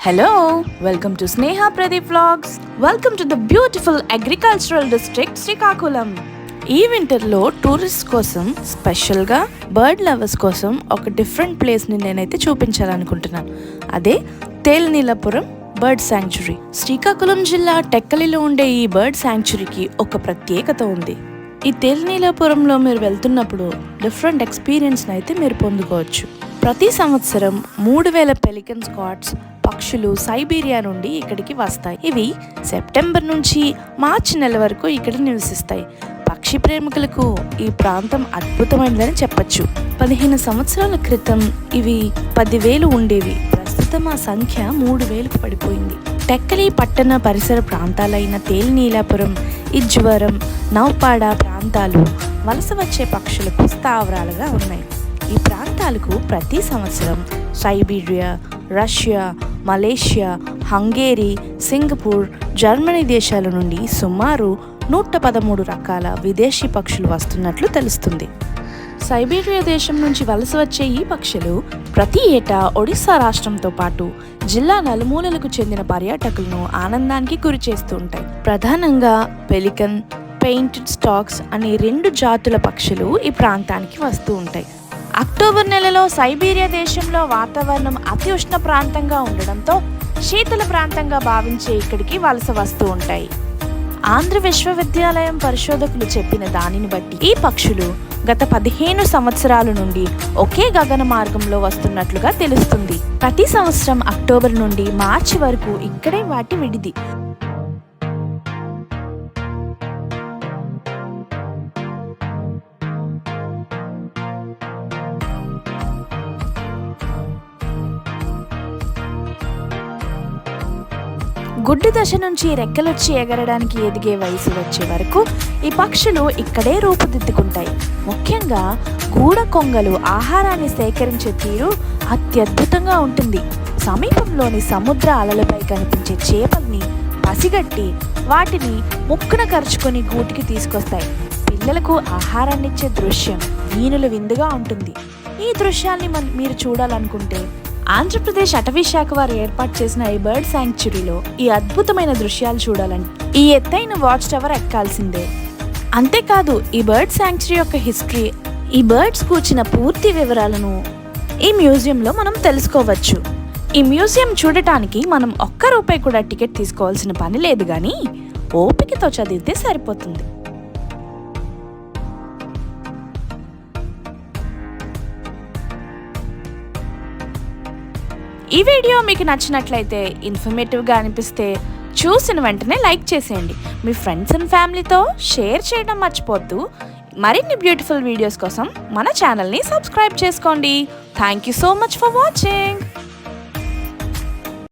Hello welcome to Sneha Pradeep vlogs welcome to the beautiful agricultural district Srikakulam ఈ వింటర్లో tourist కోసం స్పెషల్గా bird lovers కోసం ఒక డిఫరెంట్ ప్లేస్ని నేనైతే చూపించాలనుకుంటున్నాను అదే తేల్నీలపురం బర్డ్ శాంక్చురీ శ్రీకాకుళం జిల్లా టెక్కలిలో ఉండే ఈ బర్డ్ శాంక్చురీకి ఒక ప్రత్యేకత ఉంది. ఈ తేల్నీలాపురంలో మీరు వెళ్తున్నప్పుడు డిఫరెంట్ ఎక్స్పీరియన్స్ అయితే మీరు పొందుకోవచ్చు. ప్రతి సంవత్సరం మూడు వేల పెలికన్ స్కాట్స్ పక్షులు సైబీరియా నుండి ఇక్కడికి వస్తాయి. ఇవి సెప్టెంబర్ నుంచి మార్చి నెల వరకు ఇక్కడ నివసిస్తాయి. పక్షి ప్రేమికులకు ఈ ప్రాంతం అద్భుతమైనదని చెప్పచ్చు. పదిహేను సంవత్సరాల క్రితం ఇవి పదివేలు ఉండేవి. ప్రస్తుతం ఆ సంఖ్య మూడు వేలకు పడిపోయింది. టెక్కలి పట్టణ పరిసర ప్రాంతాలైన తేలినీలాపురం ఇజ్వరం నౌపాడ ప్రాంతాలు వలస వచ్చే పక్షులకు స్థావరాలుగా ఉన్నాయి. ఈ ప్రాంతాలకు ప్రతి సంవత్సరం Siberia Russia Malaysia Hungary Singapore Germany దేశాల నుండి సుమారు నూట పదమూడు రకాల విదేశీ పక్షులు వస్తున్నట్లు తెలుస్తుంది. సైబీరియా దేశం నుంచి వలస వచ్చే ఈ పక్షులు ప్రతి ఏటా ఒడిస్సా రాష్ట్రంతో పాటు జిల్లా నలుమూలలకు చెందిన పర్యాటకులను ఆనందానికి గురి చేస్తూ ఉంటాయి. ప్రధానంగా పెలికన్ పెయింటెడ్ స్టాక్స్ అనే రెండు జాతుల పక్షులు ఈ ప్రాంతానికి వస్తూ ఉంటాయి. అక్టోబర్ నెలలో సైబీరియా దేశంలో వాతావరణం అతి ఉష్ణ ప్రాంతంగా ఉండడంతో శీతల ప్రాంతంగా భావించే ఇక్కడికి వలస వస్తూ ఉంటాయి. ఆంధ్ర విశ్వవిద్యాలయం పరిశోధకులు చెప్పిన దానిని బట్టి ఈ పక్షులు గత పదిహేను సంవత్సరాల నుండి ఒకే గగన మార్గంలో వస్తున్నట్లుగా తెలుస్తుంది. ప్రతి సంవత్సరం అక్టోబర్ నుండి మార్చి వరకు ఇక్కడే వాటి విడిది. గుడ్డు దశ నుంచి రెక్కలొచ్చి ఎగరడానికి ఎదిగే వయసు వచ్చే వరకు ఈ పక్షులు ఇక్కడే రూపుదిద్దుకుంటాయి. ముఖ్యంగా గూడ కొంగలు ఆహారాన్ని సేకరించే తీరు అత్యద్భుతంగా ఉంటుంది. సమీపంలోని సముద్ర అలలపై కనిపించే చేపల్ని పసిగట్టి వాటిని ముక్కున కరుచుకొని గూటికి తీసుకొస్తాయి. పిల్లలకు ఆహారాన్నిచ్చే దృశ్యం వీనుల విందుగా ఉంటుంది. ఈ దృశ్యాన్ని మీరు చూడాలనుకుంటే ఆంధ్రప్రదేశ్ అటవీ శాఖ వారు ఏర్పాటు చేసిన ఈ బర్డ్ శాంక్చురీలో ఈ అద్భుతమైన దృశ్యాలు చూడాలని ఈ ఎత్తైన వాచ్ టవర్ ఎక్కాల్సిందే. అంతేకాదు ఈ బర్డ్ శాంక్చురీ యొక్క హిస్టరీ ఈ బర్డ్స్ కూర్చిన పూర్తి వివరాలను ఈ మ్యూజియంలో మనం తెలుసుకోవచ్చు. ఈ మ్యూజియం చూడటానికి మనం ఒక్క రూపాయి కూడా టికెట్ తీసుకోవాల్సిన పని లేదు కానీ ఓపికతో చదివితే సరిపోతుంది. ఈ వీడియో మీకు నచ్చినట్లయితే ఇన్ఫర్మేటివ్గా అనిపిస్తే చూసిన వెంటనే లైక్ చేసేయండి. మీ ఫ్రెండ్స్ అండ్ ఫ్యామిలీతో షేర్ చేయడం మర్చిపోద్దు మరిన్ని బ్యూటిఫుల్ వీడియోస్ కోసం మన ఛానల్ని సబ్స్క్రైబ్ చేసుకోండి. Thank you so much for watching